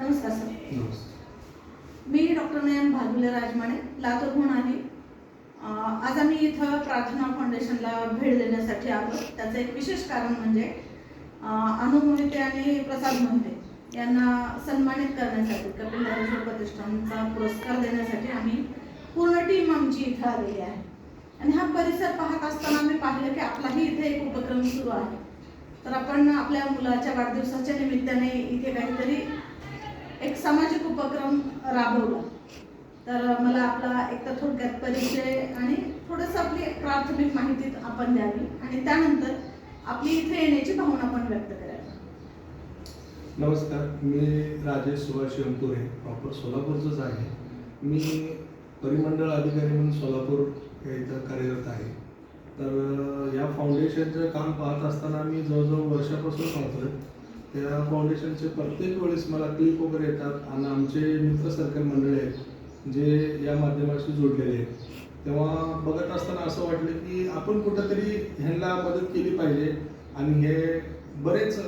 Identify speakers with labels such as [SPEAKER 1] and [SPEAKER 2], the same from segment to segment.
[SPEAKER 1] नमस्कार सर. मी डॉक्टर नयन भादुले राजमाणे लातूरहून आहे. अं, आज आम्ही इथं प्रार्थना फाउंडेशनला भेट देण्यासाठी आलो. त्याचं एक विशेष कारण म्हणजे अनु मोहिते आणि प्रसाद मोहिते यांना सन्मानित करण्यासाठी कपिल धारेश्वर प्रतिष्ठानचा पुरस्कार देण्यासाठी आम्ही पूर्ण टीम आमची इथं आलेली आहे. आणि हा परिसर पाहत असताना आम्ही पाहिलं की आपलाही इथे एक उपक्रम सुरू आहे. तर आपण आपल्या मुलाच्या वाढदिवसाच्या निमित्ताने इथे काहीतरी उपक्रम राबवला. तर मला आपला एक तर थोडक्यात परिचय आणि थोडंसं आपली प्राथमिक माहिती आपण द्यावी आणि त्यानंतर आपली इथे येण्याची भावना पण व्यक्त करावी.
[SPEAKER 2] नमस्कार मी राजेश सुभाष शिवमपुरे प्रॉपर सोलापूरचंच आहे. मी परिमंडळ अधिकारी म्हणून सोलापूर या इथं कार्यरत आहे. तर या फाउंडेशनचं काम पाहत असताना मी जवळजवळ वर्षापासून पाहतोय. त्या फाउंडेशनचे प्रत्येक वेळेस मला क्लिप वगैरे येतात आणि आमचे मित्र सर्कल मंडळी आहेत जे या माध्यमाशी जोडलेले आहेत. तेव्हा बघत असताना असं वाटलं की आपण कुठंतरी ह्यांना मदत केली पाहिजे आणि हे बरेच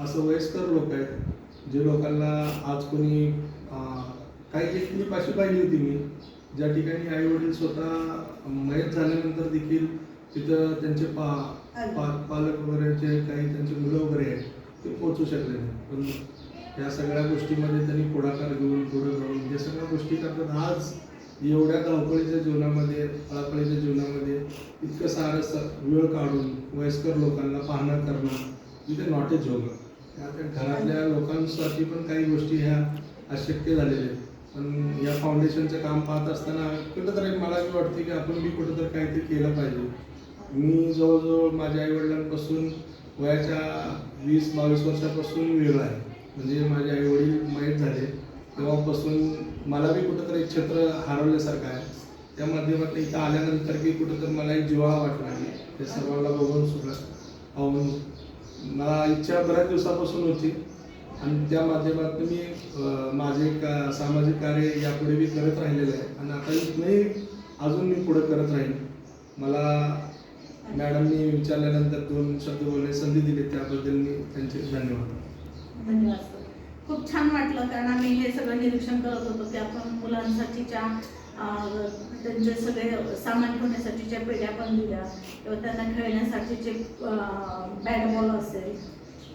[SPEAKER 2] असं वयस्कर लोक आहेत जे लोकांना आज कोणी काही एक क्लिप अशी पाहिली होती मी ज्या ठिकाणी आई वडील स्वतः मयत झाल्यानंतर देखील तिथं त्यांचे पा पा पालक वगैरे जे काही त्यांचे मुलं वगैरे आहेत. ते पोचू शकले नाही. पण या सगळ्या गोष्टीमध्ये त्यांनी पुढाकार घेऊन पुढे जाऊन या सगळ्या गोष्टी करतात. आज एवढ्या धावपळीच्या जीवनामध्ये पळापळीच्या जीवनामध्ये इतकं सारं स वेळ काढून वयस्कर लोकांना पाहणं करणं इथे नॉटेज होणं त्या त्या घरातल्या लोकांसाठी पण काही गोष्टी ह्या अशक्य झालेल्या आहेत. पण या फाउंडेशनचं काम पाहत असताना कुठंतरी मला बी वाटते की आपण बी कुठंतरी काहीतरी केलं पाहिजे. मी जवळजवळ माझ्या आईवडिलांपासून वयाच्या वीस बावीस वर्षापासून वेगळा आहे. म्हणजे माझे आईवडील माहीत झाले. तेव्हापासून मला बी कुठंतरी एक क्षेत्र हरवल्यासारखं आहे. त्या माध्यमातून इथं आल्यानंतर की कुठंतरी मला एक जिवा वाटला आहे. ते सर्वांना बघून सुद्धा. पाहून मला इच्छा बऱ्याच दिवसापासून होती. आणि त्या माध्यमातून मी माझे का सामाजिक कार्य यापुढे मी करत राहिलेलं आहे. आणि आता इथनंही अजून मी पुढे करत राहीन. मला मॅडमनी विचारल्यानंतर दोन शब्द बोलण्याची संधी दिली त्याबद्दल मी त्यांचे धन्यवाद.
[SPEAKER 1] धन्यवाद सर. खूप छान वाटलं कारण आम्ही हे सगळं निरीक्षण करत होतो की आपण मुलांसाठीच्या त्यांचे सगळे सामान ठेवण्यासाठीच्या पेढ्या पण दिल्या. किंवा त्यांना खेळण्यासाठीचे बॅट बॉल असेल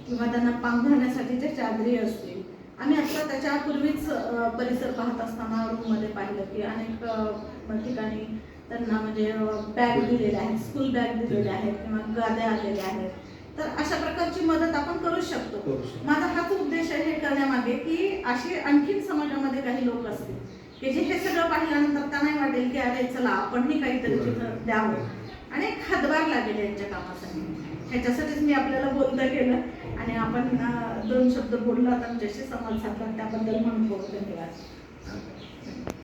[SPEAKER 1] किंवा त्यांना पांघरण्यासाठीच्या चादरी असतील. आम्ही आत्ता त्याच्यापूर्वीच परिसर पाहत असताना रूममध्ये पाहिलं की अनेक ठिकाणी त्यांना म्हणजे बॅग दिलेल्या आहेत स्कूल बॅग दिलेल्या आहेत किंवा गाद्या आलेल्या आहेत. तर अशा प्रकारची मदत आपण करू शकतो. माझा हाच उद्देश आहे हे करण्यामागे की असे आणखीन समाजामध्ये काही लोक असतील की जे हे सगळं पाहिल्यानंतर त्यांनाही वाटेल की अरे चला आपणही काहीतरी तिथं द्यावं. आणि एक हातभार लागेल यांच्या कामासाठी. ह्याच्यासाठीच मी आपल्याला बोलतं केलं. आणि आपण दोन शब्द बोललात आमच्याशी संवाद साधला त्याबद्दल म्हणून खूप धन्यवाद.